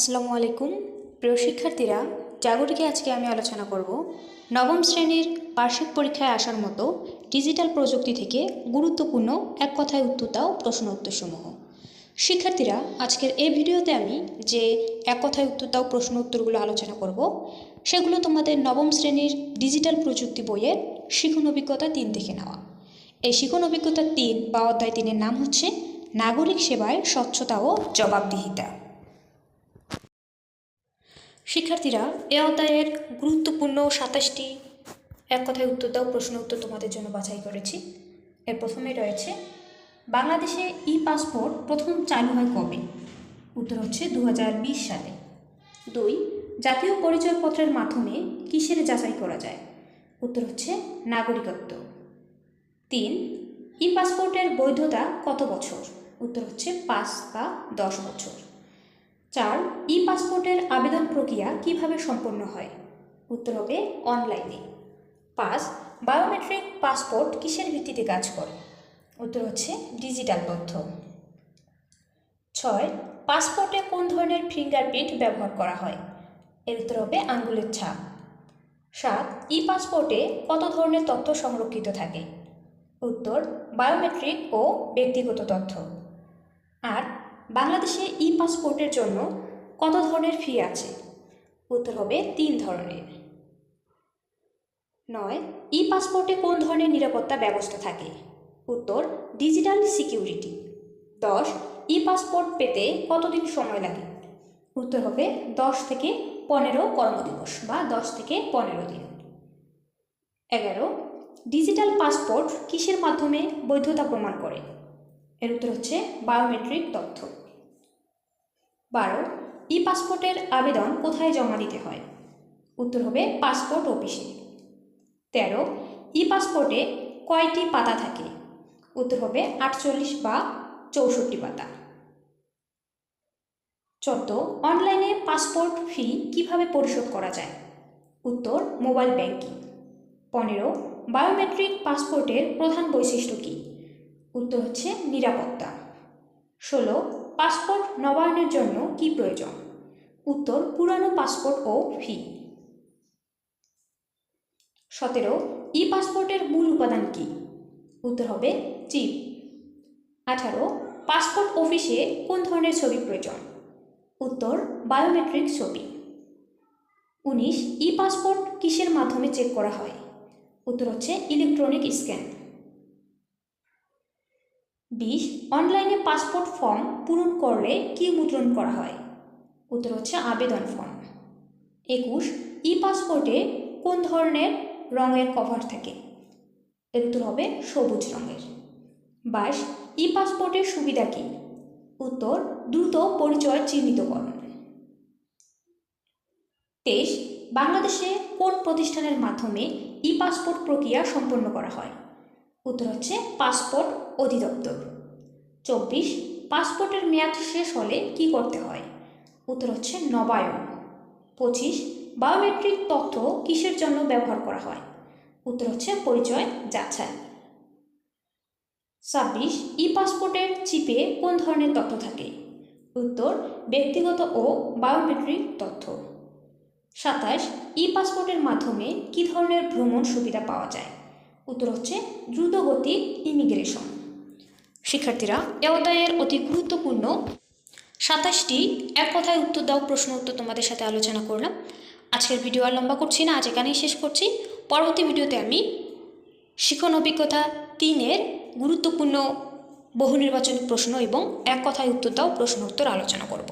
আসসালামু আলাইকুম। প্রিয় শিক্ষার্থীরা জাগরিকে আজকে আমি আলোচনা করব নবম শ্রেণির বার্ষিক পরীক্ষায় আসার মতো ডিজিটাল প্রযুক্তি থেকে গুরুত্বপূর্ণ এক কথায় উত্তর দাও প্রশ্ন উত্তরসমূহ। শিক্ষার্থীরা, আজকের এই ভিডিওতে আমি যে এক কথায় উত্তর দাও প্রশ্ন উত্তরগুলো আলোচনা করব, সেগুলো তোমাদের নবম শ্রেণির ডিজিটাল প্রযুক্তি বইয়ের শিখন অভিজ্ঞতা তিন থেকে নেওয়া। এই শিখন অভিজ্ঞতা তিন বা অধ্যায় তিনের নাম হচ্ছে নাগরিক সেবায় স্বচ্ছতা ও জবাবদিহিতা। শিক্ষার্থীরা, এ অধ্যায়ের গুরুত্বপূর্ণ সাতাশটি এক কথায় উত্তর দাও, প্রশ্ন উত্তর তোমাদের জন্য বাছাই করেছি। এর প্রথমে রয়েছে, বাংলাদেশে ই পাসপোর্ট প্রথম চালু হয় কবে? উত্তর হচ্ছে দু হাজার বিশ সালে। দুই, জাতীয় পরিচয়পত্রের মাধ্যমে কিসের যাচাই করা যায়? উত্তর হচ্ছে নাগরিকত্ব। তিন ই পাসপোর্টের বৈধতা কত বছর? উত্তর হচ্ছে পাঁচ বা দশ বছর। চার ই পাসপোর্টের আবেদন প্রক্রিয়া কীভাবে সম্পন্ন হয়? উত্তর হবে অনলাইনে পাঁচ বায়োমেট্রিক পাসপোর্ট কিসের ভিত্তিতে কাজ করে? উত্তর হচ্ছে ডিজিটাল তথ্য ছয় পাসপোর্টে কোন ধরনের ফিঙ্গারপ্রিন্ট ব্যবহার করা হয়? এর উত্তর হবে, আঙ্গুলের ছাপ। সাত ই পাসপোর্টে কত ধরনের তথ্য সংরক্ষিত থাকে? উত্তর বায়োমেট্রিক ও ব্যক্তিগত তথ্য। আর বাংলাদেশে ই পাসপোর্টের জন্য কত ধরনের ফি আছে? উত্তর হবে তিন ধরনের। নয় ই পাসপোর্টে কোন ধরনের নিরাপত্তা ব্যবস্থা থাকে? উত্তর ডিজিটাল সিকিউরিটি দশ ই পাসপোর্ট পেতে কতদিন সময় লাগে? উত্তর হবে দশ থেকে পনেরো কর্মদিবস বা দশ থেকে পনেরো দিন। এগারো ডিজিটাল পাসপোর্ট কিসের মাধ্যমে বৈধতা প্রমাণ করে? এর উত্তর হচ্ছে বায়োমেট্রিক তথ্য। বারো ই পাসপোর্টের আবেদন কোথায় জমা দিতে হয়? উত্তর হবে পাসপোর্ট অফিসে তেরো ই পাসপোর্টে কয়টি পাতা থাকে? উত্তর হবে আটচল্লিশ বা চৌষট্টি পাতা। চোদ্দ অনলাইনে পাসপোর্ট ফি কীভাবে পরিশোধ করা যায়? উত্তর মোবাইল ব্যাংকিং পনেরো বায়োমেট্রিক পাসপোর্টের প্রধান বৈশিষ্ট্য কী? উত্তর হচ্ছে নিরাপত্তা। ষোলো, পাসপোর্ট নবায়নের জন্য কি প্রয়োজন? উত্তর, পুরানো পাসপোর্ট ও ফি। সতেরো ই পাসপোর্টের মূল উপাদান কি? উত্তর হবে চিপ। আঠারো, পাসপোর্ট অফিসে কোন ধরনের ছবি প্রয়োজন? উত্তর, বায়োমেট্রিক ছবি। উনিশ ই পাসপোর্ট কিসের মাধ্যমে চেক করা হয়? উত্তর হচ্ছে ইলেকট্রনিক স্ক্যান। বিশ অনলাইনে পাসপোর্ট ফর্ম পূরণ করলে কি মুদ্রণ করা হয়? উত্তর হচ্ছে আবেদন ফর্ম। একুশ ই পাসপোর্টে কোন ধরনের রঙের কভার থাকে? এর উত্তর হবে সবুজ রঙের। বাইশ ই পাসপোর্টের সুবিধা কী? উত্তর, দ্রুত পরিচয় চিহ্নিতকরণ তেইশ, বাংলাদেশে কোন প্রতিষ্ঠানের মাধ্যমে ই পাসপোর্ট প্রক্রিয়া সম্পন্ন করা হয়? উত্তর হচ্ছে পাসপোর্ট অধিদপ্তর। চব্বিশ, পাসপোর্টের মেয়াদ শেষ হলে কি করতে হয়? উত্তর হচ্ছে নবায়ন। পঁচিশ, বায়োমেট্রিক তথ্য কিসের জন্য ব্যবহার করা হয়? উত্তর হচ্ছে পরিচয় যাচাই। ছাব্বিশ ই পাসপোর্টের চিপে কোন ধরনের তথ্য থাকে? উত্তর, ব্যক্তিগত ও বায়োমেট্রিক তথ্য। সাতাশ ই পাসপোর্টের মাধ্যমে কি ধরনের ভ্রমণ সুবিধা পাওয়া যায়? উত্তর হচ্ছে দ্রুতগতি ইমিগ্রেশন। শিক্ষার্থীরা এ অধ্যায়ের অতি গুরুত্বপূর্ণ সাতাশটি এক কথায় উত্তর দাও প্রশ্ন উত্তর তোমাদের সাথে আলোচনা করলাম। আজকের ভিডিও আর লম্বা করছি না, আজ এখানেই শেষ করছি। পরবর্তী ভিডিওতে আমি শিখন অভিজ্ঞতা তিনের গুরুত্বপূর্ণ বহু নির্বাচনী প্রশ্ন এবং এক কথায় উত্তর দাও প্রশ্ন উত্তর আলোচনা করব।